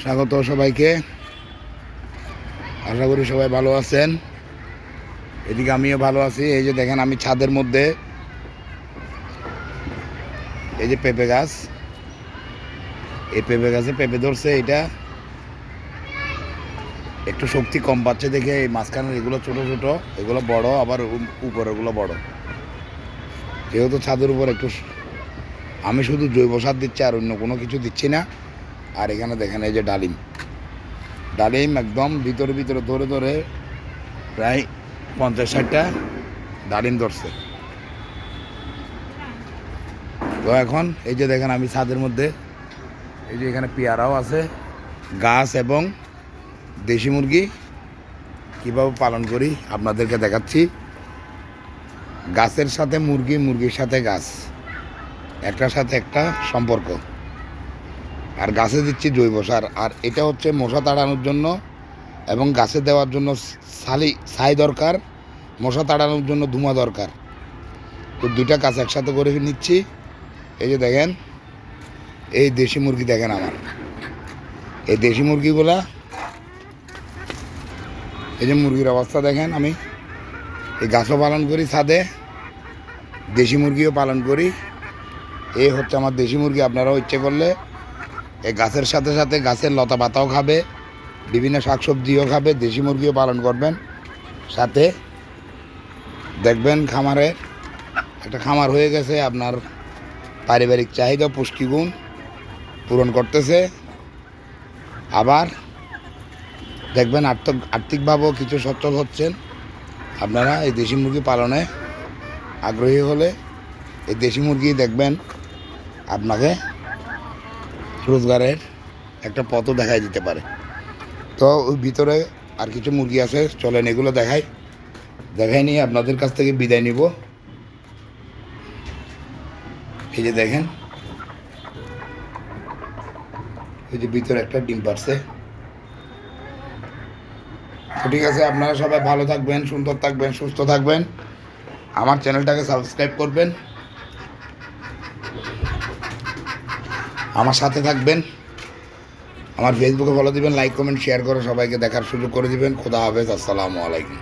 স্বাগত সবাইকে। আশা করি সবাই ভালো আছেন। এদিকে আমিও ভালো আছি। এই যে দেখেন আমি ছাদের মধ্যে। এই যে পেঁপে গাছ। এই পেঁপে গাছে পেঁপে ধরছে এটা। একটু শক্তি কম পাচ্ছে দেখে এই মাঝখানের এগুলো ছোট ছোট। এগুলো বড়, আবার উ- উপরেরগুলো বড়। যেহেতু ছাদের উপর একটু আমি শুধু জৈব সার দিচ্ছি আর অন্য কোনো কিছু দিচ্ছি না। আর এখানে দেখেন এই যে ডালিম। ডালিম একদম ভিতরে ভিতরে ধরে ধরে প্রায় পঞ্চাশ ষাটটা ডালিম ধরছে। তো এখন এই যে দেখেন আমি ছাদের মধ্যে এই যে এখানে পেয়ারাও আছে, গাছ এবং দেশি মুরগি কীভাবে পালন করি আপনাদেরকে দেখাচ্ছি। গাছের সাথে মুরগি, মুরগির সাথে গাছ, একটার সাথে একটা সম্পর্ক। আর গাছে দিচ্ছি জৈব সার। আর এটা হচ্ছে মশা তাড়ানোর জন্য এবং গাছে দেওয়ার জন্য সালি, ছাই দরকার, মশা তাড়ানোর জন্য ধুমা দরকার। তো দুইটা কাজ একসাথে করে নিচ্ছি। এই যে দেখেন, এই দেশি মুরগি দেখেন আমার। এই দেশি মুরগিগুলা, এই যে মুরগির অবস্থা দেখেন আমি। এই গাছও পালন করি ছাদে, দেশি মুরগিও পালন করি। এই হচ্ছে আমার দেশি মুরগি, আপনারাও ইচ্ছে করলে এই গাছের সাথে সাথে গাছের লতা পাতাও খাবে, বিভিন্ন শাকসবজিও খাবে, দেশি মুরগিও পালন করবেন। সাথে দেখবেন খামারে একটা খামার হয়ে গেছে, আপনার পারিবারিক চাহিদা, পুষ্টিগুণ পূরণ করতেছে। আবার দেখবেন আর্থিক, আর্থিকভাবেও কিছু সচ্ছল হচ্ছেন। আপনারা এই দেশি মুরগি পালনে আগ্রহী হলে এই দেশি মুরগি দেখবেন আপনাকে রোজগারের একটা পথও দেখাই দিতে পারে। তো ওই ভিতরে আর কিছু মুরগি আছে, চলেন এগুলো দেখাই। দেখাই নিয়ে আপনাদের কাছ থেকে বিদায় নিব। এই যে দেখেন। এই যে ভিতরে একটা ডিম পারছে ঠিক আছে, আপনারা সবাই ভালো থাকবেন, সুন্দর থাকবেন, সুস্থ থাকবেন। আমার চ্যানেলটাকে সাবস্ক্রাইব করবেন। আমার সাথে থাকবেন। আমার ফেসবুকে ফলো দিবেন লাইক কমেন্ট শেয়ার করে, সবাইকে দেখার সুযোগ করে দিবেন। খোদা হাফেজ, আসসালামু আলাইকুম।